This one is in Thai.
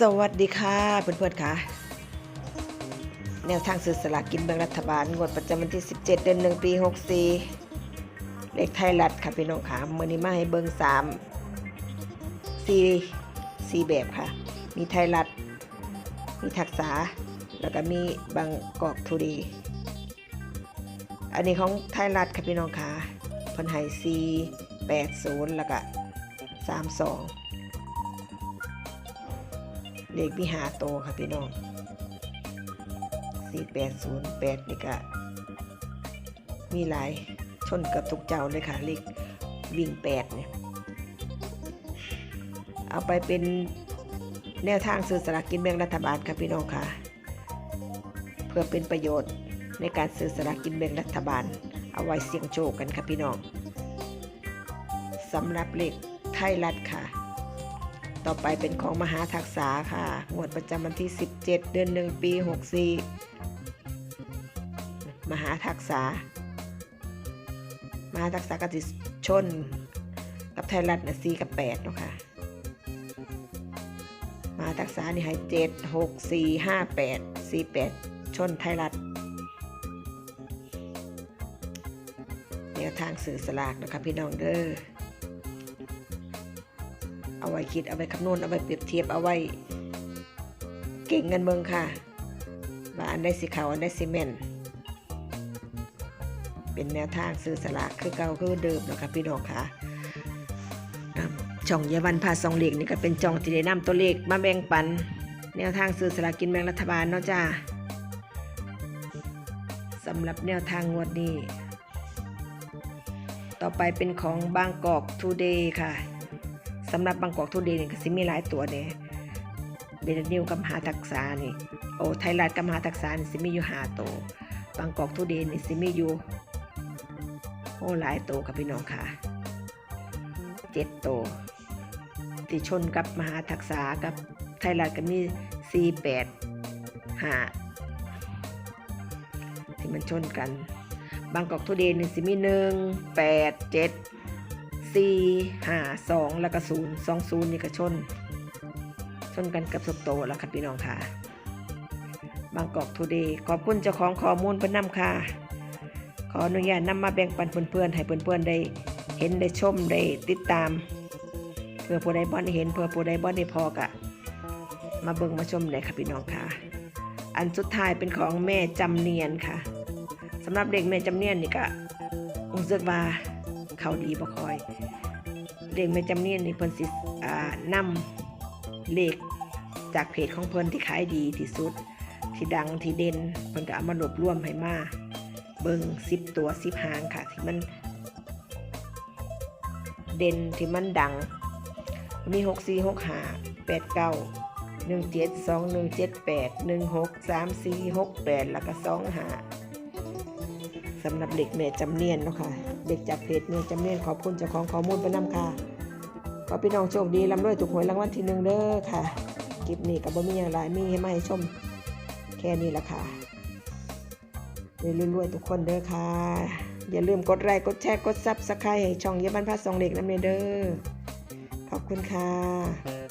สวัสดีค่ะเพื่อนๆค่ะ แนวทางซื้อสลากกินแบ่งรัฐบาลงวดประจำวันที่ 17 เดือน1ปี 64 เลขไทยรัฐค่ะพี่น้องค่ะมือนี้มาให้เบิ่ง3 4 4 แบบค่ะ มีไทยรัฐ มีทักษา แล้วก็มีบางกอกทูดีอันนี้ของไทยรัฐค่ะพี่น้องค่ะพิ่นให้4 8 0 แล้วก็ 32 เลขมีหาโตค่ะพี่น้องสี่แปดศูนย์แปดนี่ก็มีหลายชนกับทุกเจ้าเลยค่ะเลขวิ่งแปดเนี่ยเอาไปเป็นแนวทางซื้อสลากกินแบ่งรัฐบาลค่ะพี่น้องค่ะ เพื่อเป็นประโยชน์ในการซื้อสลากกินแบ่งรัฐบาล เอาไว้เสี่ยงโชคกันค่ะพี่น้องสำหรับเลขไทยรัฐค่ะ ต่อไปเป็นของมหาทักษาค่ะงวดประจำวันที่ 17 เดือน1ปี 64 มหาทักษามหาทักษากติชน กับไทยรัฐนะ4กับ8เนาะค่ะมหาทักษานี่ให้7 6 4 5 8 4 8 ชนไทยรัฐแนวทางสื่อสลากนะคะพี่น้องเด้อ ไว้คิดเอาไว้คำนวณเอาไว้เปรียบเทียบเอาไว้ เก่งเงินเมืองค่ะว่าอันได้สิเขาวอันได้ซีเมนต์เป็นแนวทางซื้อสลากคือเก่าคือเดิมเนาะคะพี่น้องค่ะช่องเยาวันพาสองเหลขนี่ก็เป็นจองที่ได้นำตัวเลขมาแบ่งปัน แนวทางซื้อสลากกินแบ่งรัฐบาลเนาะจ้าสำหรับแนวทางงวดนี้ ต่อไปเป็นของบางกอกทูเดย์ค่ะ สำหรับบางกอกทุเดย์นี่ก็สิมีหลายตัวเนี่ยเดนนิวกับมหาทักษานี่โอ้ไทยรัฐกับมหาทักษานี่สิมีอยู่หาตัวบางกอกทุเดย์นี่สิมีอยู่โอ้หลายตัวกับพี่น้องค่ะเจ็ดตัวที่ชนกับมหาทักษากับไทยรัฐก็มีสี่แปดห้าที่มันชนกัน บางกอกทุเดย์นี่สิมีหนึ่งแปดเจ็ด สี่ห้าสองแล้วก็ศูนย์สองศูนย์นี่ก็ชน ชนกันกับสุกโตแล้วค่ะพี่น้องค่ะ บางกอกทูเดย์ขอบคุณเจ้าของข้อมูลเพื่อนนำค่ะ ขออนุญาตนำมาแบ่งปันเพื่อนๆให้เพื่อนๆได้เห็นได้ชมได้ติดตาม เพื่อผู้ใดบ่ได้เห็นเพื่อผู้ใดบ่ได้พอกะมาเบิ่งมาชมได้ค่ะพี่น้องค่ะ อันสุดท้ายเป็นของแม่จำเนียนค่ะสำหรับเด็กแม่จำเนียนนี่ก็รู้สึกว่า เขาดีบ่คอยเด็กแม่จำเนียนนี่เพิ่นสิอ่านำเลขจากเพจของเพิ่นที่ขายดีที่สุด ที่ดังที่เด่นเพิ่นก็เอามารวบรวมให้มาเบิ่ง10ตัว10หางค่ะ ที่มันเด่นที่มันดัง มี6 4 6 5 8 9 1 7 2 1 7 8 1 6 3 4 6 8แล้วก็2 5 สำหรับเด็กแม่จำเนียนเนาะค่ะ เด็กจากเพจแม่จำเนียนขอบคุณเจ้าของข้อมูลไปนำค่ะขอพี่น้องโชคดีร่ำรวยถูกหวยรางวัลที่หนึ่งเด้อค่ะคลิปนี้กับบ่มีอย่างไรมีให้มาให้ชม แค่นี้ละค่ะรวยๆทุกคนเด้อค่ะ อย่าลืมกดไลค์กดแชร์กดซับสไครต์ให้ช่องเยบันพาสองเล็กน้ำเนเด้อขอบคุณค่ะ